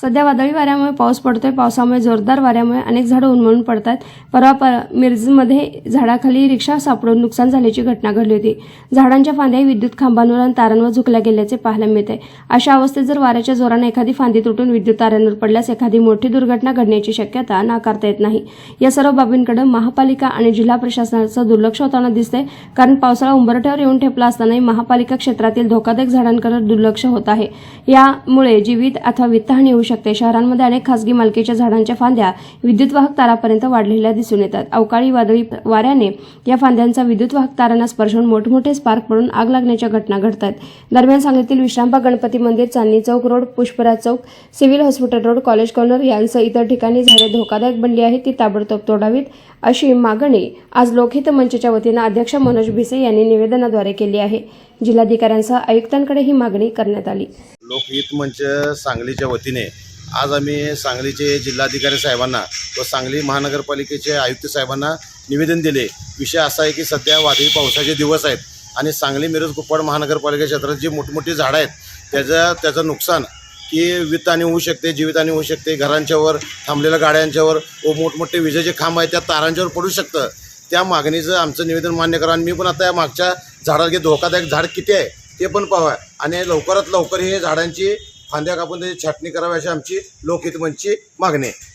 सध्या वादळी वाऱ्यामुळे पाऊस पडतोय पावसामुळे जोरदार वाऱ्यामुळे अनेक झाडं उन्मळून पडतात. परवा पर मिरजमध्ये झाडाखाली रिक्षा सापडून नुकसान झाल्याची घटना घडली होती. झाडांच्या फांद्या विद्युत खांबांवर आणि तारांवर झुकल्या गेल्याचे पाहायला मिळते अशा अवस्थेत जर वाऱ्याच्या जोराने एखादी फांदी तुटून विद्युत तारांवर पडल्यास एखादी मोठी दुर्घटना घडण्याची शक्यता नाकारता येत नाही. या सर्व बाबींकडे महापालिका आणि जिल्हा प्रशासनाचं दुर्लक्ष होताना दिसते कारण पावसाळा उंबरठ्यावर येऊन ठेपला असतानाही महापालिका क्षेत्रातील धोकादायक झाडांकडे दुर्लक्ष होत आहे. यामुळे जीवित अथवा वित्तहानी होऊ शकते. शहरांमध्ये अनेक खासगी मालकीच्या झाडांच्या फांद्या विद्युतवाहक तारापर्यंत वाढलेल्या दिसून येतात. अवकाळी वादळी वाऱ्याने या फांद्यांचा विद्युतवाहक तारांना स्पर्शून मोठमोठे स्पार्क पडून आग लागण्याच्या घटना घडतात. दरम्यान सांगलीतील विश्रामबाग गणपती मंदिर Chandni Chowk road Pushpraj Chowk civil hospital road college corner यांसह इतर ठिकाणी झाडे धोकादायक बनली आहेत. ती ताबडतोब तोडावीत अशी मागणी आज लोकहित मंचच्या वतीनं अध्यक्ष मनोज भिसे यांनी निवेदनाद्वारे केली आहे. जिल्हाधिकाऱ्यांसह आयुक्तांकडे ही मागणी करण्यात आली. लोकहित मंच सांगलीच्या वतीने आज आम्ही सांगलीचे जिल्हाधिकारी साहेबांना व सांगली महानगरपालिकेचे आयुक्त साहेबांना निवेदन दिले. विषय असा आहे की सध्या वादळी पावसाचे दिवस आहेत आणि सांगली मिरज कुप्पाड महानगरपालिका क्षेत्रात जी मोठमोठी झाडं आहेत त्याचं त्याचं नुकसान की वित्तहानी होऊ शकते जीवितहानी होऊ शकते घरांच्यावर थांबलेल्या गाड्यांच्यावर व मोठमोठे विजेचे खांब आहेत त्या तारांच्यावर पडू शकतं. त्या मागणीचं आमचं निवेदन मान्य करा. आणि मी पण आता या मागच्या झाडाला धोकादायक झाड किती आहे ते पण पाहावं आणि लवकरात लवकर हे झाडांची फांद्या कापून त्याची छाटणी करावी अशी आमची लोकहितमनची मागणी आहे.